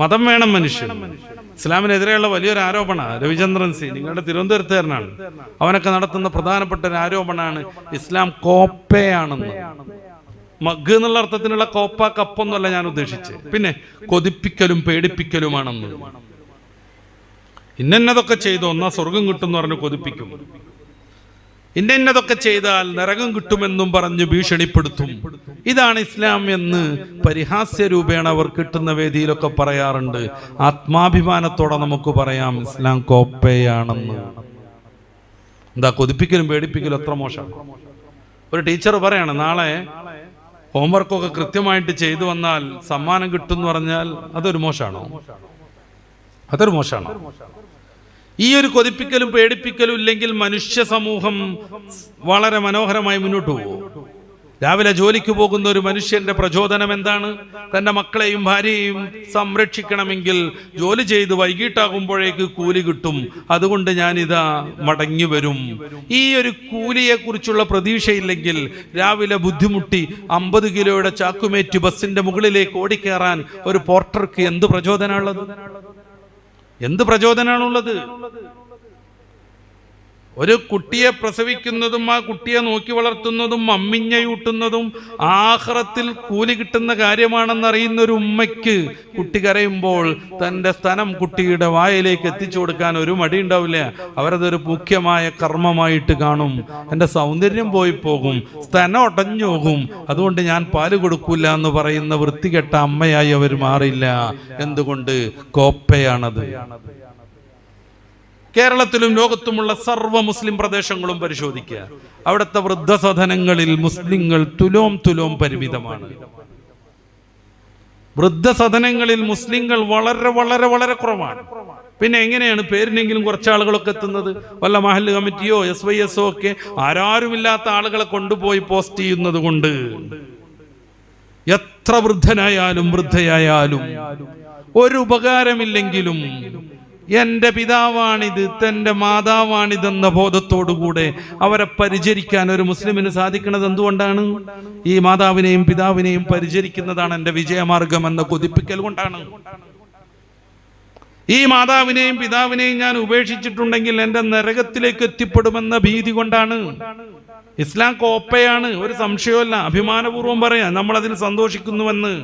മതം വേണം മനുഷ്യൻ. ഇസ്ലാമിനെതിരെയുള്ള വലിയൊരു ആരോപണമാണ് രവിചന്ദ്രൻ സി നിങ്ങളുടെ തിരുവനന്തപുരത്തുകാരനാണ്. അവനൊക്കെ നടത്തുന്ന പ്രധാനപ്പെട്ട ഒരു ആരോപണമാണ് ഇസ്ലാം കോപ്പയാണെന്ന്. മഗ് എന്നുള്ള അർത്ഥത്തിലുള്ള കോപ്പ കപ്പൊന്നല്ല ഞാൻ ഉദ്ദേശിച്ചത്. പിന്നെ കൊതിപ്പിക്കലും പേടിപ്പിക്കലുമാണെന്ന്. ഇന്നതൊക്കെ ചെയ്തു ഒന്നാ സ്വർഗം കിട്ടും എന്ന് പറഞ്ഞ് കൊതിപ്പിക്കും. ഇന്നതൊക്കെ ചെയ്താൽ നരകം കിട്ടുമെന്നും പറഞ്ഞ് ഭീഷണിപ്പെടുത്തും. ഇതാണ് ഇസ്ലാം എന്ന് പരിഹാസ്യ രൂപേണ അവർ കിട്ടുന്ന വേദിയിലൊക്കെ പറയാറുണ്ട്. ആത്മാഭിമാനത്തോടെ നമുക്ക് പറയാം ഇസ്ലാം കോപ്പയാണെന്ന്. എന്താ കൊതിപ്പിക്കലും പേടിപ്പിക്കലും എത്ര മോശമാണ്. ഒരു ടീച്ചർ പറയാണ് നാളെ ഹോംവർക്കൊക്കെ കൃത്യമായിട്ട് ചെയ്തു വന്നാൽ സമ്മാനം കിട്ടും എന്ന് പറഞ്ഞാൽ അതൊരു മോശമാണോ? അതൊരു മോശമാണോ? ഈ ഒരു കൊതിപ്പിക്കലും പേടിപ്പിക്കലും ഇല്ലെങ്കിൽ മനുഷ്യ സമൂഹം വളരെ മനോഹരമായി മുന്നോട്ട് പോകും. രാവിലെ ജോലിക്ക് പോകുന്ന ഒരു മനുഷ്യന്റെ പ്രചോദനം എന്താണ്? തന്റെ മക്കളെയും ഭാര്യയെയും സംരക്ഷിക്കണമെങ്കിൽ ജോലി ചെയ്ത് വൈകിട്ടാകുമ്പോഴേക്ക് കൂലി കിട്ടും. അതുകൊണ്ട് ഞാനിതാ മടങ്ങി വരും. ഈ ഒരു കൂലിയെ കുറിച്ചുള്ള പ്രതീക്ഷയില്ലെങ്കിൽ രാവിലെ ബുദ്ധിമുട്ടി അമ്പത് കിലോയുടെ ചാക്കുമേറ്റ് ബസ്സിന്റെ മുകളിലേക്ക് ഓടിക്കേറാൻ ഒരു പോർട്ടർക്ക് എന്ത് പ്രചോദനമുള്ളത്? എന്ത് പ്രചോദനമാണുള്ളത് ഒരു കുട്ടിയെ പ്രസവിക്കുന്നതും ആ കുട്ടിയെ നോക്കി വളർത്തുന്നതും അമ്മിഞ്ഞയൂട്ടുന്നതും ആഹ്റത്തിൽ കൂലി കിട്ടുന്ന കാര്യമാണെന്ന് അറിയുന്ന ഒരു ഉമ്മയ്ക്ക് കുട്ടി കരയുമ്പോൾ തന്റെ സ്ഥലം കുട്ടിയുടെ വായിലേക്ക് എത്തിച്ചു കൊടുക്കാൻ ഒരു മടി ഉണ്ടാവില്ല. അവരതൊരു മുഖ്യമായ കർമ്മമായിട്ട് കാണും. എന്റെ സൗന്ദര്യം പോയി പോകും. സ്ഥലം ഒടഞ്ഞു പോകും. അതുകൊണ്ട് ഞാൻ പാൽ കൊടുക്കൂല എന്ന് പറയുന്ന വൃത്തികെട്ട അമ്മയായി അവർ മാറില്ല. എന്തുകൊണ്ട്? കോപ്പയാണത്. കേരളത്തിലും ലോകത്തുമുള്ള സർവ മുസ്ലിം പ്രദേശങ്ങളും പരിശോധിക്കുക. അവിടുത്തെ വൃദ്ധസദനങ്ങളിൽ മുസ്ലിങ്ങൾ തുലോം തുലോം പരിമിതമാണ്. വൃദ്ധസദനങ്ങളിൽ മുസ്ലിങ്ങൾ വളരെ വളരെ വളരെ കുറവാണ്. പിന്നെ എങ്ങനെയാണ് പേരിനെങ്കിലും കുറച്ച് ആളുകളൊക്കെ എത്തുന്നത്? വല്ല മഹല്ല് കമ്മിറ്റിയോ എസ് വൈ എസോ ഒക്കെ ആരാരുമില്ലാത്ത ആളുകളെ കൊണ്ടുപോയി പോസ്റ്റ് ചെയ്യുന്നത് കൊണ്ട്. എത്ര വൃദ്ധനായാലും വൃദ്ധയായാലും ഒരു ഉപകാരമില്ലെങ്കിലും എന്റെ പിതാവാണിത് തന്റെ മാതാവാണിതെന്ന ബോധത്തോടുകൂടെ അവരെ പരിചരിക്കാൻ ഒരു മുസ്ലിമിന് സാധിക്കുന്നത് എന്തുകൊണ്ടാണ്? ഈ മാതാവിനെയും പിതാവിനെയും പരിചരിക്കുന്നതാണ് എന്റെ വിജയമാർഗം എന്ന കൊതിപ്പിക്കൽ കൊണ്ടാണ്. ഈ മാതാവിനെയും പിതാവിനെയും ഞാൻ ഉപേക്ഷിച്ചിട്ടുണ്ടെങ്കിൽ എന്റെ നരകത്തിലേക്ക് എത്തിപ്പെടുമെന്ന ഭീതി കൊണ്ടാണ്. ഇസ്ലാം കോപ്പയാണ് ഒരു സംശയമല്ല അഭിമാനപൂർവം പറയാം നമ്മൾ അതിൽ സന്തോഷിക്കുന്നുവെന്ന്.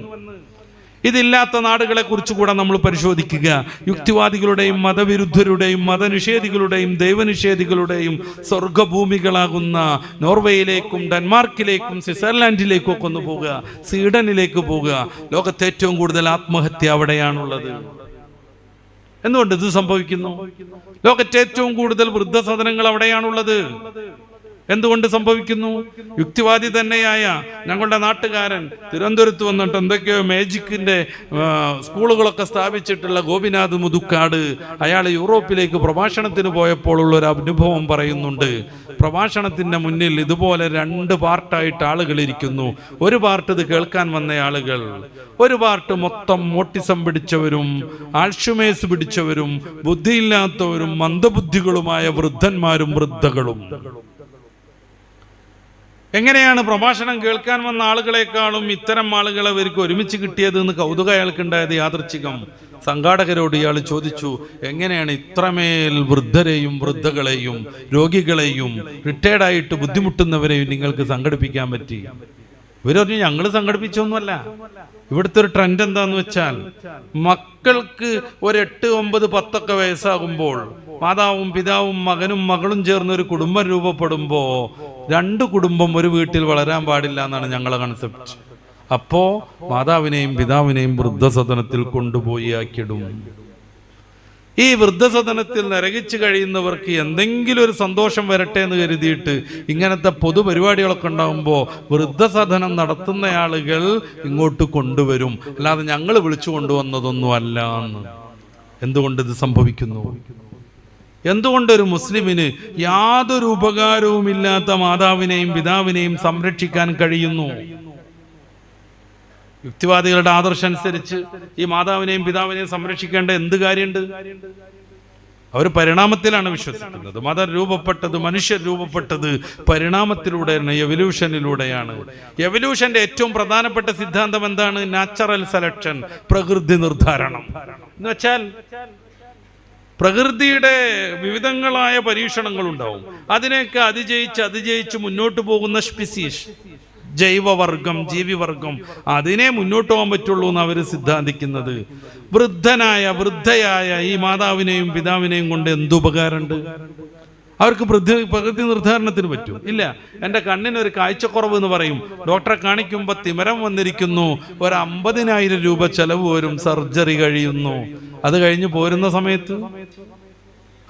ഇതില്ലാത്ത നാടുകളെ കുറിച്ച് കൂടെ നമ്മൾ പരിശോധിക്കുക. യുക്തിവാദികളുടെയും മതവിരുദ്ധരുടെയും മതനിഷേധികളുടെയും ദൈവനിഷേധികളുടെയും സ്വർഗഭൂമികളാകുന്ന നോർവേയിലേക്കും ഡെൻമാർക്കിലേക്കും സ്വിറ്റ്സർലാൻഡിലേക്കും ഒക്കെ ഒന്ന് പോകുക സ്വീഡനിലേക്ക് പോകുക ലോകത്തെ ഏറ്റവും കൂടുതൽ ആത്മഹത്യ അവിടെയാണുള്ളത്. എന്തുകൊണ്ട് ഇത് സംഭവിക്കുന്നു? ലോകത്തെ ഏറ്റവും കൂടുതൽ വൃദ്ധസദനങ്ങൾ അവിടെയാണുള്ളത്. എന്തുകൊണ്ട് സംഭവിക്കുന്നു? യുക്തിവാദി തന്നെയായ ഞങ്ങളുടെ നാട്ടുകാരൻ തിരുവനന്തപുരത്ത് വന്നിട്ട് എന്തൊക്കെയോ മാജിക്കിന്റെ സ്കൂളുകളൊക്കെ സ്ഥാപിച്ചിട്ടുള്ള ഗോപിനാഥ് മുതുക്കാട് അയാൾ യൂറോപ്പിലേക്ക് പ്രഭാഷണത്തിന് പോയപ്പോൾ ഉള്ള ഒരു അനുഭവം പറയുന്നുണ്ട്. പ്രഭാഷണത്തിന്റെ മുന്നിൽ ഇതുപോലെ രണ്ട് പാർട്ടായിട്ട് ആളുകൾ ഇരിക്കുന്നു. ഒരു പാർട്ട് ഇത് കേൾക്കാൻ വന്ന ആളുകൾ ഒരു പാർട്ട് മൊത്തം മോട്ടിസം പിടിച്ചവരും ആൾഷുമേസ് പിടിച്ചവരും ബുദ്ധിയില്ലാത്തവരും മന്ദബുദ്ധികളുമായ വൃദ്ധന്മാരും വൃദ്ധകളും. എങ്ങനെയാണ് പ്രഭാഷണം കേൾക്കാൻ വന്ന ആളുകളെക്കാളും ഇത്തരം ആളുകൾ അവർക്ക് ഒരുമിച്ച് കിട്ടിയത് എന്ന് കൗതുക അയാൾക്കുണ്ടായത് യാദർച്ഛികം സംഘാടകരോട് ഇയാൾ ചോദിച്ചു എങ്ങനെയാണ് ഇത്രമേൽ വൃദ്ധരെയും വൃദ്ധകളെയും രോഗികളെയും റിട്ടയർഡായിട്ട് ബുദ്ധിമുട്ടുന്നവരെയും നിങ്ങൾക്ക് സംഘടിപ്പിക്കാൻ പറ്റി? ഇവർ പറഞ്ഞു ഞങ്ങൾ സംഘടിപ്പിച്ചൊന്നുമല്ല. ഇവിടുത്തെ ഒരു ട്രെൻഡ് എന്താന്ന് വെച്ചാൽ മക്കൾക്ക് ഒരു എട്ട് ഒമ്പത് പത്തൊക്കെ വയസ്സാകുമ്പോൾ മാതാവും പിതാവും മകനും മകളും ചേർന്ന് ഒരു കുടുംബം രൂപപ്പെടുമ്പോ രണ്ട് കുടുംബം ഒരു വീട്ടിൽ വളരാൻ പാടില്ല എന്നാണ് ഞങ്ങളെ കൺസെപ്റ്റ് അപ്പോ മാതാവിനെയും പിതാവിനെയും വൃദ്ധസദനത്തിൽ കൊണ്ടുപോയി ആക്കിയിടും. ഈ വൃദ്ധസദനത്തിൽ നരകിച്ചു കഴിയുന്നവർക്ക് എന്തെങ്കിലും ഒരു സന്തോഷം വരട്ടെ എന്ന് കരുതിയിട്ട് ഇങ്ങനത്തെ പൊതുപരിപാടികളൊക്കെ ഉണ്ടാകുമ്പോൾ വൃദ്ധസദനം നടത്തുന്ന ആളുകൾ ഇങ്ങോട്ട് കൊണ്ടുവരും. അല്ലാതെ ഞങ്ങൾ വിളിച്ചു കൊണ്ടുവന്നതൊന്നും അല്ല എന്ന്. എന്തുകൊണ്ട് ഇത് സംഭവിക്കുന്നു? എന്തുകൊണ്ട് ഒരു മുസ്ലിമിന് യാതൊരു ഉപകാരവുമില്ലാത്ത മാതാവിനെയും പിതാവിനെയും സംരക്ഷിക്കാൻ കഴിയുന്നു? യുക്തിവാദികളുടെ ആദർശം അനുസരിച്ച് ഈ മാതാവിനെയും പിതാവിനെയും സംരക്ഷിക്കേണ്ട എന്ത് കാര്യമുണ്ട്? അവർ പരിണാമത്തിലാണ് വിശ്വസിക്കുന്നത്. മതം രൂപപ്പെട്ടത് മനുഷ്യർ രൂപപ്പെട്ടത് പരിണാമത്തിലൂടെ തന്നെ എവല്യൂഷനിലൂടെയാണ് എവല്യൂഷന്റെ ഏറ്റവും പ്രധാനപ്പെട്ട സിദ്ധാന്തം എന്താണ്? നാച്ചുറൽ സെലക്ഷൻ പ്രകൃതി നിർദ്ധാരണം എന്ന് വെച്ചാൽ പ്രകൃതിയുടെ വിവിധങ്ങളായ പരീക്ഷണങ്ങൾ ഉണ്ടാവും അതിനെയൊക്കെ അതിജയിച്ച് അതിജയിച്ച് മുന്നോട്ട് പോകുന്ന സ്പീസീസ് ജൈവവർഗം ജീവിവർഗം അതിനെ മുന്നോട്ട് പോകാൻ പറ്റുള്ളൂ എന്ന് അവർ സിദ്ധാന്തിക്കുന്നത്. വൃദ്ധനായ വൃദ്ധയായ ഈ മാതാവിനെയും പിതാവിനെയും കൊണ്ട് എന്തുപകാരമുണ്ട് അവർക്ക് പ്രതി പ്രകൃതി നിർദ്ധാരണത്തിന് പറ്റും. ഇല്ല എന്റെ കണ്ണിന് ഒരു കാഴ്ചക്കുറവ് എന്ന് പറയും. ഡോക്ടറെ കാണിക്കുമ്പോൾ തിമരം വന്നിരിക്കുന്നു. ഒരു അമ്പതിനായിരം രൂപ ചെലവ് വരും സർജറി കഴിയുന്നു. അത് കഴിഞ്ഞ് പോരുന്ന സമയത്ത്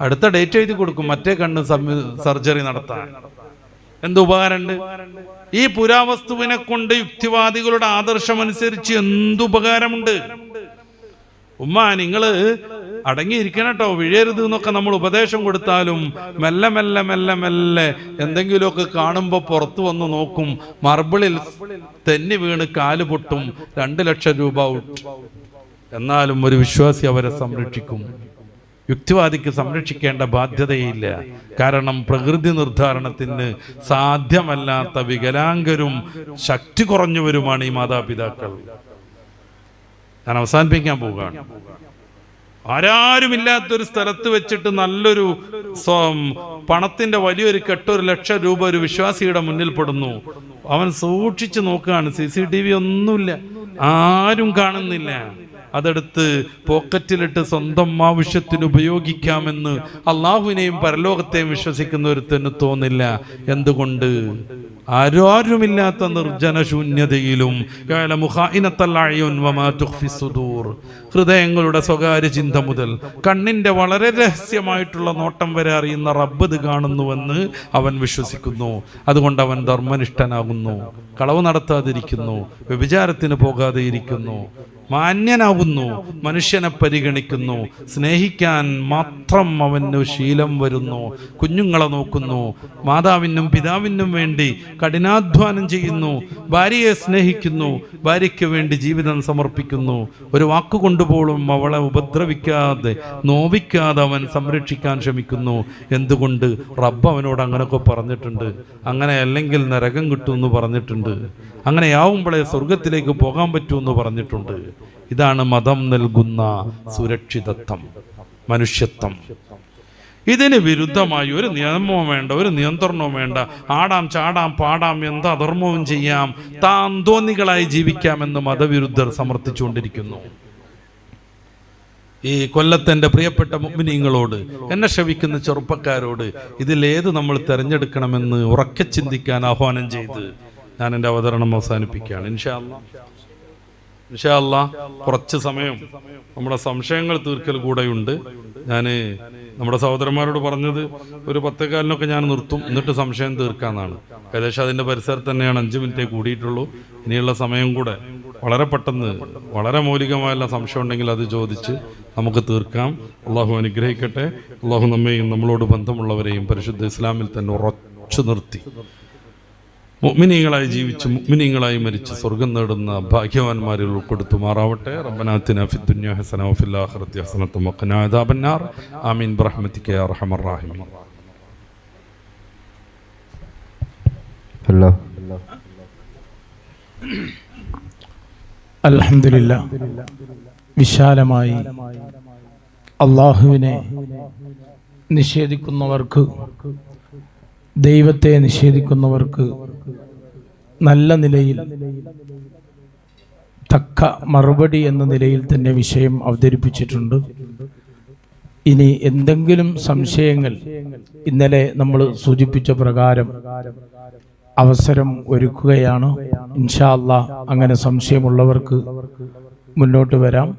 അടുത്ത ഡേറ്റ് എഴുതി കൊടുക്കും. മറ്റേ കണ്ണ് സർജറി നടത്താൻ. എന്ത് ഉപകാരമുണ്ട്? ഈ പുരാവസ്തുവിനെ കൊണ്ട് യുക്തിവാദികളുടെ ആദർശമനുസരിച്ച് എന്തുപകാരമുണ്ട് ഉമ്മ നിങ്ങൾ അടങ്ങിയിരിക്കണം കേട്ടോ. വിഴരുത് എന്നൊക്കെ നമ്മൾ ഉപദേശം കൊടുത്താലും മെല്ലെ മെല്ലെ മെല്ലെ മെല്ലെ എന്തെങ്കിലുമൊക്കെ കാണുമ്പോൾ പുറത്തു വന്ന് നോക്കും. മാർബിളിൽ തെന്നി വീണ് കാൽ പൊട്ടും രണ്ട് ലക്ഷം രൂപ എന്നാലും ഒരു വിശ്വാസി അവരെ സംരക്ഷിക്കും. യുക്തിവാദിക്ക് സംരക്ഷിക്കേണ്ട ബാധ്യതയില്ല. കാരണം പ്രകൃതി നിർദ്ധാരണത്തിന് സാധ്യമല്ലാത്ത വികലാംഗരും ശക്തി കുറഞ്ഞവരുമാണ് ഈ മാതാപിതാക്കൾ. ഞാൻ അവസാനിപ്പിക്കാൻ പോവുകയാണ്. ആരാരുമില്ലാത്തൊരു സ്ഥലത്ത് വെച്ചിട്ട് നല്ലൊരു പണത്തിന്റെ വലിയൊരു കെട്ടൊരു ലക്ഷം രൂപ ഒരു വിശ്വാസിയുടെ മുന്നിൽ പെടുന്നു. അവൻ സൂക്ഷിച്ചു നോക്കുകയാണ്. സി സി ടി വി ഒന്നുമില്ല. ആരും കാണുന്നില്ല. അതെടുത്ത് പോക്കറ്റിലിട്ട് സ്വന്തം ആവശ്യത്തിന് ഉപയോഗിക്കാമെന്ന് അള്ളാഹുവിനെയും പരലോകത്തെയും വിശ്വസിക്കുന്ന ഒരുത്തന് തോന്നില്ല. എന്തുകൊണ്ട്? ആരാരുമില്ലാത്ത നിർജന ശൂന്യതയിലും. ഹൃദയങ്ങളുടെ സ്വകാര്യ ചിന്ത മുതൽ കണ്ണിന്റെ വളരെ രഹസ്യമായിട്ടുള്ള നോട്ടം വരെ അറിയുന്ന റബ്ബ് ഇത് കാണുന്നുവെന്ന് അവൻ വിശ്വസിക്കുന്നു. അതുകൊണ്ട് അവൻ ധർമ്മനിഷ്ഠനാകുന്നു. കളവ് നടത്താതിരിക്കുന്നു. വ്യഭിചാരത്തിന് പോകാതെ ഇരിക്കുന്നു മാന്യനാകുന്നു മനുഷ്യനെ പരിഗണിക്കുന്നു. സ്നേഹിക്കാൻ മാത്രം അവന് ശീലം വരുന്നു. കുഞ്ഞുങ്ങളെ നോക്കുന്നു. മാതാവിനും പിതാവിനും വേണ്ടി കഠിനാധ്വാനം ചെയ്യുന്നു. ഭാര്യയെ സ്നേഹിക്കുന്നു. ഭാര്യയ്ക്ക് വേണ്ടി ജീവിതം സമർപ്പിക്കുന്നു. ഒരു വാക്കുകൊണ്ടുപോലും അവളെ ഉപദ്രവിക്കാതെ നോവിക്കാതെ അവൻ സംരക്ഷിക്കാൻ ശ്രമിക്കുന്നു. എന്തുകൊണ്ട്? റബ്ബ് അവനോട് അങ്ങനെയൊക്കെ പറഞ്ഞിട്ടുണ്ട്. അങ്ങനെ അല്ലെങ്കിൽ നരകം കിട്ടുമെന്ന് പറഞ്ഞിട്ടുണ്ട്. അങ്ങനെയാവുമ്പോഴേ സ്വർഗത്തിലേക്ക് പോകാൻ പറ്റൂ എന്ന് പറഞ്ഞിട്ടുണ്ട്. ഇതാണ് മതം നൽകുന്ന സുരക്ഷിതത്വം മനുഷ്യത്വം. ഇതിന് വിരുദ്ധമായി ഒരു നിയമവും വേണ്ട ഒരു നിയന്ത്രണവും വേണ്ട. ആടാം ചാടാം പാടാം എന്ത് അധർമ്മവും ചെയ്യാം. താന്തോന്നികളായി ജീവിക്കാമെന്ന് മതവിരുദ്ധർ സമർത്ഥിച്ചുകൊണ്ടിരിക്കുന്നു. ഈ കൊല്ലത്തെന്റെ പ്രിയപ്പെട്ട മുമ്പിനീങ്ങളോട് എന്നെ ശവിക്കുന്ന ചെറുപ്പക്കാരോട് ഇതിലേത് നമ്മൾ തിരഞ്ഞെടുക്കണമെന്ന് ഉറക്കെ ചിന്തിക്കാൻ ആഹ്വാനം ചെയ്ത് ഞാൻ എന്റെ അവതരണം അവസാനിപ്പിക്കുകയാണ്. ഇൻഷാല്ല ഇൻഷാല്ല കുറച്ച് സമയം നമ്മുടെ സംശയങ്ങൾ തീർക്കൽ കൂടെയുണ്ട്. ഞാൻ നമ്മുടെ സഹോദരന്മാരോട് പറഞ്ഞത് ഒരു പത്തേക്കാലിനൊക്കെ ഞാൻ നിർത്തും എന്നിട്ട് സംശയം തീർക്കാന്നാണ്. ഏകദേശം അതിന്റെ പരിസരത്ത് തന്നെയാണ് അഞ്ച് മിനിറ്റേ കൂടിയിട്ടുള്ളൂ. ഇനിയുള്ള സമയം കൂടെ വളരെ പെട്ടെന്ന് വളരെ മൗലികമായുള്ള സംശയം ഉണ്ടെങ്കിൽ അത് ചോദിച്ച് നമുക്ക് തീർക്കാം. അള്ളാഹു അനുഗ്രഹിക്കട്ടെ. അള്ളാഹു നമ്മയും നമ്മളോട് ബന്ധമുള്ളവരെയും പരിശുദ്ധ ഇസ്ലാമിൽ തന്നെ ഉറച്ചു നിർത്തി. മുഅ്മിനീങ്ങളായി ജീവിച്ച് മുഅ്മിനീങ്ങളായി മരിച്ച് സ്വർഗം നേടുന്ന ഭാഗ്യവാന്മാരിൽ ഉൾപ്പെടുത്തുമാറാവട്ടെ റബ്ബനാത്തിന ഫി ദുനിയ ഹസന വഫിൽ ആഖിറതി ഹസനത്തും വഖിനാ അദാബന്നാർ ആമീൻ. ബിറഹ്മതിക യാ അർഹമർ റഹീമീൻ. അൽഹംദുലില്ല വിശാലമായി അള്ളാഹുവിനെ നിഷേധിക്കുന്നവർക്ക് ദൈവത്തെ നിഷേധിക്കുന്നവർക്ക് നല്ല നിലയിൽ തക്ക മറുപടി എന്ന നിലയിൽ തന്നെ വിഷയം അവതരിപ്പിച്ചിട്ടുണ്ട്. ഇനി എന്തെങ്കിലും സംശയങ്ങൾ ഇന്നലെ നമ്മൾ സൂചിപ്പിച്ച പ്രകാരം അവസരം ഒരുക്കുകയാണ്. ഇൻഷാല്ല അങ്ങനെ സംശയമുള്ളവർക്ക് മുന്നോട്ട് വരാം.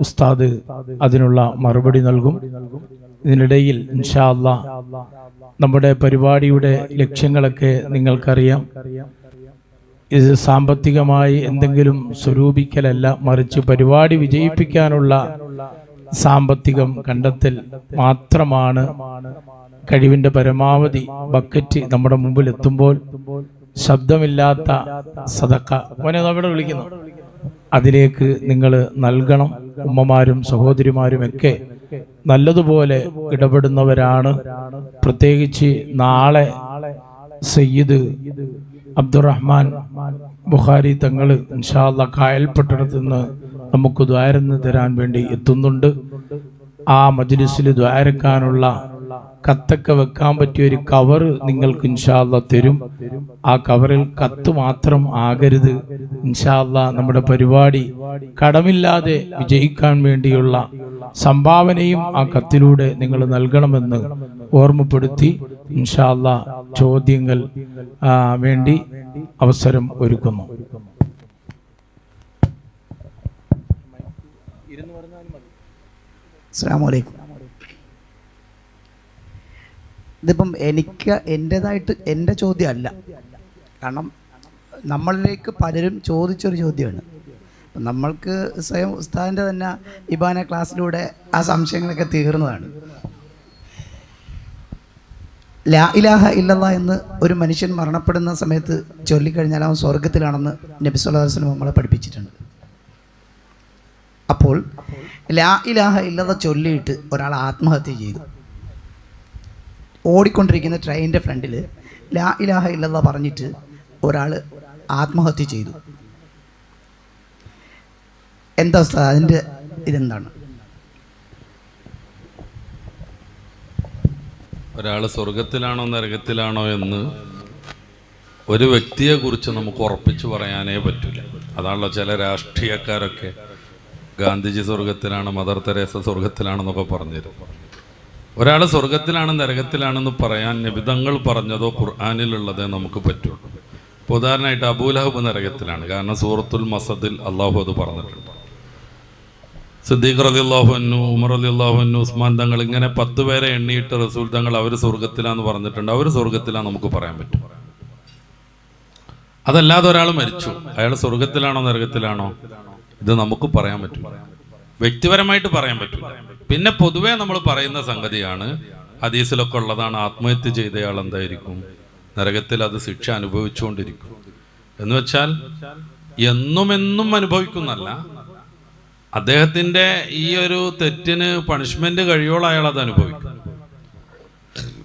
ഉസ്താദ് അതിനുള്ള മറുപടി നൽകും. ഇതിനിടയിൽ ഇൻഷാല്ല നമ്മുടെ പരിപാടിയുടെ ലക്ഷ്യങ്ങളൊക്കെ നിങ്ങൾക്കറിയാം. ഇത് സാമ്പത്തികമായി എന്തെങ്കിലും സ്വരൂപിക്കലല്ല മറിച്ച് പരിപാടി വിജയിപ്പിക്കാനുള്ള സാമ്പത്തികം കണ്ടെത്തൽ മാത്രമാണ് കഴിവിന്റെ പരമാവധി ബക്കറ്റ് നമ്മുടെ മുമ്പിൽ എത്തുമ്പോൾ ശബ്ദമില്ലാത്ത സതക്ക മോനെ ദാ വിളിക്കുന്നു. അതിലേക്ക് നിങ്ങൾ നൽകണം. ഉമ്മമാരും സഹോദരിമാരും ഒക്കെ നല്ലതുപോലെ ഇടപെടുന്നവരാണ്. പ്രത്യേകിച്ച് നാളെ സയ്യിദ് അബ്ദുറഹ്മാൻ ബുഖാരി തങ്ങൾ ഇൻഷാല്ല കായൽപട്ടണത്ത് നിന്ന് നമുക്ക് ദ്വാരന്ന് തരാൻ വേണ്ടി എത്തുന്നുണ്ട്. ആ മജ്ലിസിൽ ദ്വാരക്കാനുള്ള കത്തൊക്കെ വെക്കാൻ പറ്റിയ ഒരു കവർ നിങ്ങൾക്ക് ഇൻഷാല്ല തരും. ആ കവറിൽ കത്ത് മാത്രം ആകരുത്. ഇൻഷാല്ല നമ്മുടെ പരിപാടി കടമില്ലാതെ വിജയിക്കാൻ വേണ്ടിയുള്ള സംഭാവനയും ആ കത്തിലൂടെ നിങ്ങൾ നൽകണമെന്ന് ഓർമ്മപ്പെടുത്തി ഇൻഷാല്ല ചോദ്യങ്ങൾ വേണ്ടി അവസരം ഒരുക്കുന്നു. ഇതിപ്പം എനിക്ക് എന്റെതായിട്ട് എന്റെ ചോദ്യമല്ല. കാരണം നമ്മളിലേക്ക് പലരും ചോദിച്ചൊരു ചോദ്യമാണ്. നമ്മൾക്ക് സ്വയം ഉസ്താദിന്റെ തന്നെ ഇബാന ക്ലാസ്സിലൂടെ ആ സംശയങ്ങളൊക്കെ തീർന്നതാണ്. ലാ ഇലാഹ ഇല്ലല്ലാ എന്ന് ഒരു മനുഷ്യൻ മരണപ്പെടുന്ന സമയത്ത് ചൊല്ലിക്കഴിഞ്ഞാൽ അവൻ സ്വർഗത്തിലാണെന്ന് നബി സല്ലല്ലാഹു അലൈഹി വസല്ലം നമ്മളെ പഠിപ്പിച്ചിട്ടുണ്ട്. അപ്പോൾ ലാ ഇലാഹ ഇല്ലത ചൊല്ലിയിട്ട് ഒരാൾ ആത്മഹത്യ ചെയ്തു. ഓടിക്കൊണ്ടിരിക്കുന്ന ട്രെയിനിന്റെ ഫ്രണ്ടിൽ ലാ ഇലാഹ ഇല്ലത പറഞ്ഞിട്ട് ഒരാൾ ആത്മഹത്യ ചെയ്തു. എന്താ അവസ്ഥ അതിന്റെ ഇതെന്താണ്? ഒരാൾ സ്വർഗത്തിലാണോ നരകത്തിലാണോ എന്ന് ഒരു വ്യക്തിയെക്കുറിച്ച് നമുക്ക് ഉറപ്പിച്ചു പറയാനേ പറ്റില്ല അതാണല്ലോ ചില രാഷ്ട്രീയക്കാരൊക്കെ ഗാന്ധിജി സ്വർഗത്തിലാണ് മദർ തെരേസ സ്വർഗത്തിലാണെന്നൊക്കെ പറഞ്ഞിരുന്നു ഒരാൾ സ്വർഗത്തിലാണ് നരകത്തിലാണെന്ന് പറയാൻ നിബിധങ്ങൾ പറഞ്ഞതോ ഖുർആാനിലുള്ളതേ നമുക്ക് പറ്റുള്ളൂ. ഉദാഹരണമായിട്ട് അബൂലഹബ് നരകത്തിലാണ്. കാരണം സൂറത്തുൽ മസദിൽ അള്ളാഹു അത് പറഞ്ഞിട്ടുണ്ട്. സിദ്ദീഖ് റലി അള്ളാഹുന്നു ഉമർ അലി അള്ളാഹുന്നു ഉസ്മാൻ തങ്ങൾ ഇങ്ങനെ പത്ത് പേരെ എണ്ണിയിട്ട് റസൂൽ തങ്ങൾ അവർ സ്വർഗത്തിലാന്ന് പറഞ്ഞിട്ടുണ്ട്. അവർ സ്വർഗത്തിലാന്ന് നമുക്ക് പറയാൻ പറ്റും. അതല്ലാതെ ഒരാൾ മരിച്ചു. അയാൾ സ്വർഗത്തിലാണോ നരകത്തിലാണോ? ഇത് നമുക്ക് പറയാൻ പറ്റും വ്യക്തിപരമായിട്ട് പറയാൻ പറ്റും പിന്നെ പൊതുവേ നമ്മൾ പറയുന്ന സംഗതിയാണ് ഹദീസിലൊക്കെ ഉള്ളതാണ് ആത്മഹത്യ ചെയ്തയാൾ എന്തായിരിക്കും? നരകത്തിൽ അത് ശിക്ഷ അനുഭവിച്ചുകൊണ്ടിരിക്കും. എന്ന് വെച്ചാൽ എന്നും എന്നും അനുഭവിക്കുന്നല്ല അദ്ദേഹത്തിന്റെ ഈ ഒരു തെറ്റിന് പണിഷ്മെന്റ് കഴിയോളം അയാൾ അത് അനുഭവിക്കും.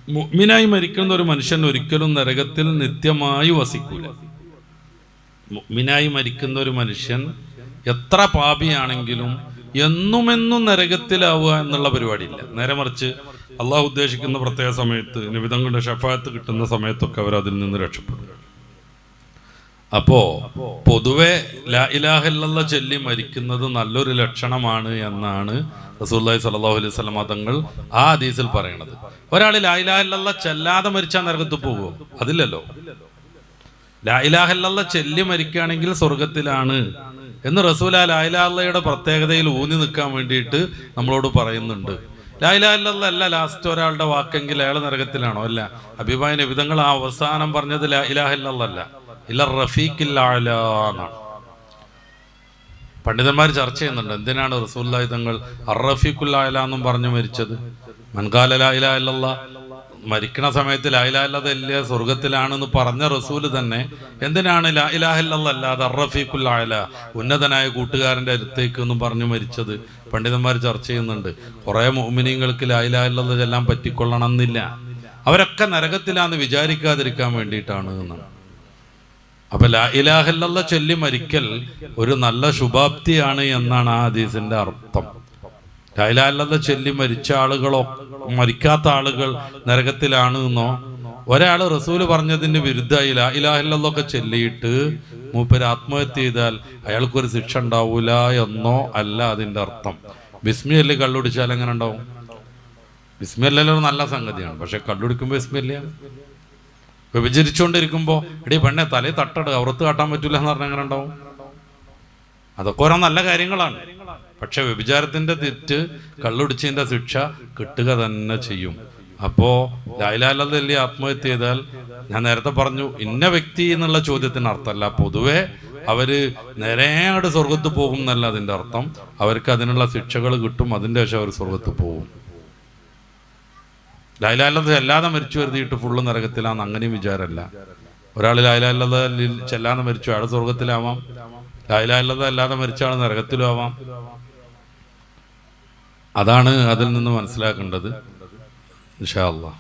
മുഗ്മിനായി മരിക്കുന്ന ഒരു മനുഷ്യൻ ഒരിക്കലും നരകത്തിൽ നിത്യമായി വസിക്കൂല. മുഗ്മിനായി മരിക്കുന്ന ഒരു മനുഷ്യൻ എത്ര പാപിയാണെങ്കിലും എന്നുമെന്നും നരകത്തിലാവുക എന്നുള്ള പരിപാടിയില്ല. നേരെ മറിച്ച് അള്ളാഹു ഉദ്ദേശിക്കുന്ന പ്രത്യേക സമയത്ത് നിബിതങ്ങളുടെ ഷഫായത്ത് കിട്ടുന്ന സമയത്തൊക്കെ അവർ അതിൽ നിന്ന് രക്ഷപ്പെടും. അപ്പോ പൊതുവെ ലാ ചൊല്ലി മരിക്കുന്നത് നല്ലൊരു ലക്ഷണമാണ് എന്നാണ് റസൂല്ലി സല്ലാഹു അലൈഹി വസല്ലം തങ്ങൾ ആ ഹദീസിൽ പറയണത്. ഒരാൾ ലാ ചെല്ലാതെ മരിച്ചാൽ നരകത്ത് പോകുമോ അതില്ലല്ലോ. ലാ ചെല്ലി ചൊല്ലി മരിക്കുകയാണെങ്കിൽ സ്വർഗത്തിലാണ് എന്ന് റസൂൽ ആ ലാ ഇലാഹ പ്രത്യേകതയിൽ ഊന്നി നിൽക്കാൻ വേണ്ടിയിട്ട് നമ്മളോട് പറയുന്നുണ്ട്. ലാ ഇലാഹ അല്ല ലാസ്റ്റ് ഒരാളുടെ വാക്കെങ്കിൽ അയാൾ നരകത്തിലാണോ? അല്ല. അഭിപ്രായ നിബിതങ്ങൾ ആ അവസാനം പറഞ്ഞത് ലാ ഇലാഹ അല്ല. ഇല്ല റഫീഖിൽ ആല എന്നാണ്. പണ്ഡിതന്മാർ ചർച്ച ചെയ്യുന്നുണ്ട് എന്തിനാണ് റസൂല്ലായി തങ്ങൾ അറഫീഖുല്ലായ എന്നും പറഞ്ഞു മരിച്ചത്? മൻകാല ലായില മരിക്കണ സമയത്ത് ലായിലാല്ലാതെ സ്വർഗത്തിലാണെന്ന് പറഞ്ഞ റസൂൽ തന്നെ എന്തിനാണ് ലായിലാഹില്ലല്ലാതെ അറഫീഖുല്ലായ ഉന്നതനായ കൂട്ടുകാരന്റെ അടുത്തേക്ക് എന്നും പറഞ്ഞു മരിച്ചത്? പണ്ഡിതന്മാർ ചർച്ച ചെയ്യുന്നുണ്ട് കുറെ മോമിനിങ്ങൾക്ക് ലായിലാഹില്ല ചെല്ലാൻ പറ്റിക്കൊള്ളണം എന്നില്ല. അവരൊക്കെ നരകത്തിലാന്ന് വിചാരിക്കാതിരിക്കാൻ വേണ്ടിയിട്ടാണ് എന്നാണ്. അപ്പൊ ലാ ഇലാഹല്ല ചൊല്ലി മരിക്കൽ ഒരു നല്ല ശുഭാപ്തിയാണ് എന്നാണ് ആ ഹദീസിന്റെ അർത്ഥം. ലാ ഇലാഹല്ല ചൊല്ലി മരിച്ച ആളുകളോ മരിക്കാത്ത ആളുകൾ നരകത്തിലാണ് എന്നോ ഒരാൾ റസൂൽ പറഞ്ഞതിന് വിരുദ്ധമായി ലാ ഇലാഹില്ലൊക്കെ ചൊല്ലിയിട്ട് മൂപ്പര് ആത്മഹത്യ ചെയ്താൽ അയാൾക്കൊരു ശിക്ഷ ഉണ്ടാവൂല എന്നോ അല്ല അതിന്റെ അർത്ഥം. ബിസ്മിയല്ലേ കള്ളുടിച്ചാൽ എങ്ങനെ ഉണ്ടാവും? ബിസ്മിയല്ലല്ലോ നല്ല സംഗതിയാണ്. പക്ഷെ കള്ളുടിക്കുമ്പോൾ ബിസ്മിയല്ല വ്യഭിചരിച്ചുകൊണ്ടിരിക്കുമ്പോൾ ഇടി പെണ്ണെ തലേ തട്ടട് അവറത്ത് കാട്ടാൻ പറ്റൂല എന്ന് പറഞ്ഞാൽ എങ്ങനെ ഉണ്ടാവും? അതൊക്കെ ഓരോ നല്ല കാര്യങ്ങളാണ്. പക്ഷെ വ്യഭിചാരത്തിന്റെ തെറ്റ് കള്ളുടിച്ചതിന്റെ ശിക്ഷ കിട്ടുക തന്നെ ചെയ്യും. അപ്പോ ലായ്ലാലി ആത്മഹത്യ ചെയ്താൽ ഞാൻ നേരത്തെ പറഞ്ഞു ഇന്ന വ്യക്തി എന്നുള്ള ചോദ്യത്തിന് അർത്ഥമല്ല. പൊതുവെ അവർ നേരെയാട് സ്വർഗത്ത് പോകും എന്നല്ല അതിന്റെ അർത്ഥം. അവർക്ക് അതിനുള്ള ശിക്ഷകൾ കിട്ടും അതിന്റെ ശേഷം അവർ സ്വർഗത്ത് പോകും. ലായിലാലത് ചെല്ലാതെ മരിച്ചു വരുത്തിയിട്ട് ഫുള്ള് നരകത്തിലാന്ന് അങ്ങനെയും വിചാരമല്ല ഒരാൾ ലായിലാലത് ചെല്ലാതെ മരിച്ചു അയാൾ സ്വർഗത്തിലാവാം. ലായിലാലത് അല്ലാതെ മരിച്ച ആൾ നരകത്തിലും ആവാം അതാണ് അതിൽ നിന്ന് മനസ്സിലാക്കേണ്ടത്. ഇൻഷാ അല്ലാ